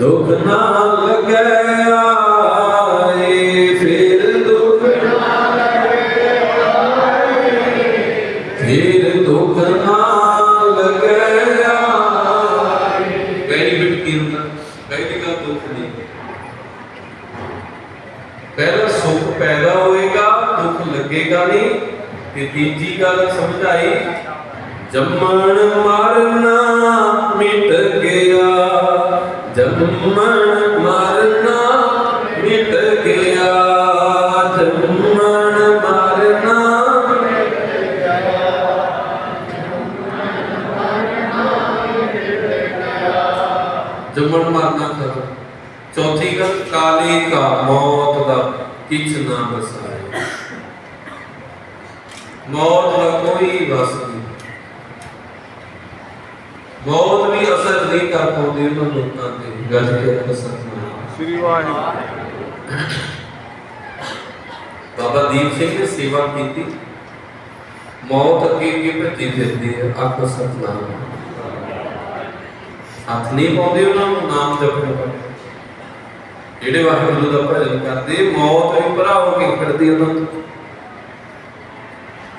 ਦੁੱਖ ਨਾ ਲੱਗਿਆ ਏ ਫਿਰ ਦੁੱਖ ਨਾ ਫਿਰ ਦੁੱਖ ਨਾ ਲੱਗਿਆ ਬੈਨੀਫਿਟ ਕੀ ਹੁੰਦਾ? ਪਹਿਲੀ ਗੱਲ ਦੁੱਖ ਨਹੀਂ ਪਹਿਲਾ ਸੁੱਖ ਪੈਦਾ ਹੋਏਗਾ, ਦੁੱਖ ਲੱਗੇਗਾ ਨਹੀਂ। ਤੇ ਤੀਜੀ ਗੱਲ ਸਮਝਾਈ, ਜੰਮਣ ਮਰਨਾ ਜੰਮਣ ਮਰਨਾ ਮਿਟ ਗਿਆ ਜੰਮਣ ਮਰਨਾ ਜੰਮਣ ਮਰਨਾ ਖਤਮ ਚੌਥੀ ਗੱਲ ਕਾਲੇ ਕਾ ਮੌਤ ਦਾ ਕਿਛ ਨਾ ਬਸਾਏ ਮੌਤ ਦਾ ਕੋਈ ਵਸ ਨਹੀਂ ਮੌਤ ਵੀ ਅਸਰ ਨਹੀਂ ਕਰ ਪਾਉਂਦੀ ਉਹਨਾਂ ਲੋਕਾਂ ਤੇ ਗੱਜ ਕੇ ਨਾ ਸ੍ਰੀ ਵਾਹਿਗੁਰੂ। ਬਾਬਾ ਦੀਪ ਸਿੰਘ ਨੇ ਸੇਵਾ ਕੀਤੀ। ਮੌਤ ਅੱਗੇ ਅੱਗੇ ਭੱਜੀ ਫਿਰਦੀ ਹੈ ਅੱਖ ਸਤਨਾਮ ਹੱਥ ਨਹੀਂ ਪਾਉਂਦੇ ਉਹਨਾਂ ਨੂੰ ਨਾਮ ਜਪੋ ਜਿਹੜੇ ਵਾਹਿਗੁਰੂ ਦਾ ਭਜਨ ਕਰਦੇ ਮੌਤ ਵੀ ਭਰਾ ਹੋ ਕੇ ਖੜਦੀ ਉਹਨਾਂ ਤੋਂ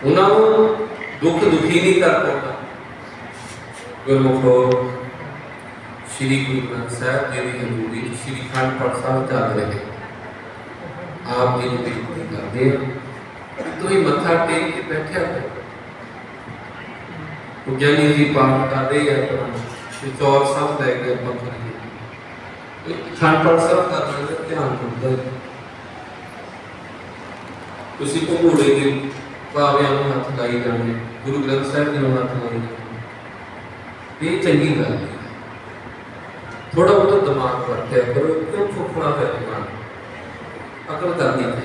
ਉਹਨਾਂ ਨੂੰ ਦੁੱਖ ਦੁਖੀ ਨਹੀਂ ਕਰ ਪਾਉਂਦਾ। ਗੁਰਮੁਖੋ ਸ਼੍ਰੀ ਗੁਰੂ ਗ੍ਰੰਥ ਸਾਹਿਬ ਜੀ ਦੀ ਹਜ਼ੂਰੀ ਸ਼੍ਰੀ ਖੰਡ ਪਾਠ ਸਾਹਿਬ ਚੱਲ ਰਹੇ ਆਪ ਜੀ ਨੂੰ ਬੇਨਤੀ ਕਰਦੇ ਹਾਂ ਤੁਸੀਂ ਮੱਥਾ ਟੇਕ ਕੇ ਬੈਠਿਆ ਕਰੋ। ਗਿਆਨੀ ਜੀ ਪਾਠ ਕਰਦੇ ਆ ਤੇ ਚੌਰ ਸਾਹਿਬ ਲੈ ਕੇ ਆਪਾਂ ਕਰੀਏ ਖੰਡ ਪਾਠ ਸਾਹਿਬ ਕਰਨ ਦਾ ਧਿਆਨ ਹੁੰਦਾ ਤੁਸੀਂ ਭਗੋੜੇ ਦੇ ਭਾਵਿਆਂ ਨੂੰ ਹੱਥ ਲਾਈ ਜਾਣੇ ਗੁਰੂ ਗ੍ਰੰਥ ਸਾਹਿਬ ਜੀ ਨੂੰ ਹੱਥ ਲਾਈ ਜਾਣੇ ਇਹ ਚੰਗੀ ਗੱਲ ਹੈ। ਥੋੜਾ ਬਹੁਤ ਦਿਮਾਗ ਵਰਤਿਆ ਕਰੋ, ਕਿਉਂ ਫੁੱਫੜਾ ਹੈ ਦਿਮਾਗ? ਅਕਲ ਕਰਨੀ ਹੈ।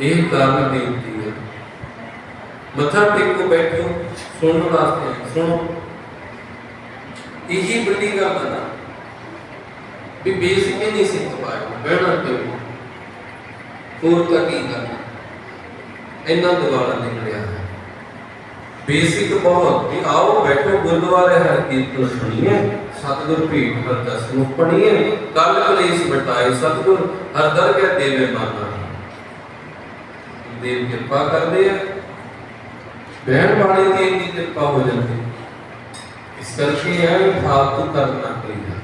ਇਹ ਕਾਰਨ ਬੇਨਤੀ ਹੈ। ਮੱਥਾ ਟੇਕੋ ਬੈਠੋ, ਸੁਣਨ ਵਾਸਤੇ ਸੁਣੋ। ਇਹੀ ਬੜੀ ਗੱਲ ਹੈ ਨਾ ਵੀ ਬੇਸਿਕ ਨਹੀਂ ਸਿੱਖ ਪਾਇਆ, ਬਹਿਣਾ ਤੇ ਹੋਰ ਤਾਂ ਕੀ ਕਰਨਾ? ਇੰਨਾ ਦੁਬਾਰਾ ਨਿਕਲਿਆ। ਬੇਸਿਕ ਬਹੁਤ ਵੀ ਆਓ, ਬੈਠੋ, ਗੁਰਦੁਆਰੇ ਹਰ ਕੀਰਤਨ ਸੁਣੀਏ, ਸਤਿਗੁਰ ਭੀਖ ਹਰ ਦਸ ਨੂੰ ਪੜੀਏ ਕੱਲ ਕਲੇਸ਼ ਬਟਾਏ ਸਤਿਗੁਰ ਹਰ ਦਰ ਕੇ ਦੇਵੇ ਮਾਨਾ ਦੇਵ ਕਿਰਪਾ ਕਰਦੇ ਆ। ਬਹਿਣ ਵਾਲੇ ਦੀ ਇੰਨੀ ਕਿਰਪਾ ਹੋ ਜਾਂਦੀ। ਇਸ ਕਰਕੇ ਇਹ ਫਾਲਤੂ ਕਰਨਾ ਚਾਹੀਦਾ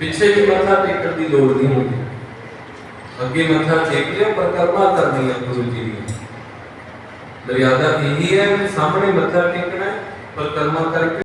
ਪਿੱਛੇ ਵੀ ਮੱਥਾ ਟੇਕਣ ਦੀ ਲੋੜ ਨਹੀਂ ਹੁੰਦੀ। ਅੱਗੇ ਮੱਥਾ ਟੇਕ ਲਿਓ ਪਰਕਰਮਾ ਕਰਨੀ ਹੈ ਗੁਰੂ ਜੀ ਮਰਿਆਦਾ ਇਹੀ ਹੈ ਕਿ ਸਾਹਮਣੇ ਮੱਥਾ ਟੇਕਣਾ ਪਰ ਪਰਿਕਰਮਾ ਕਰਕੇ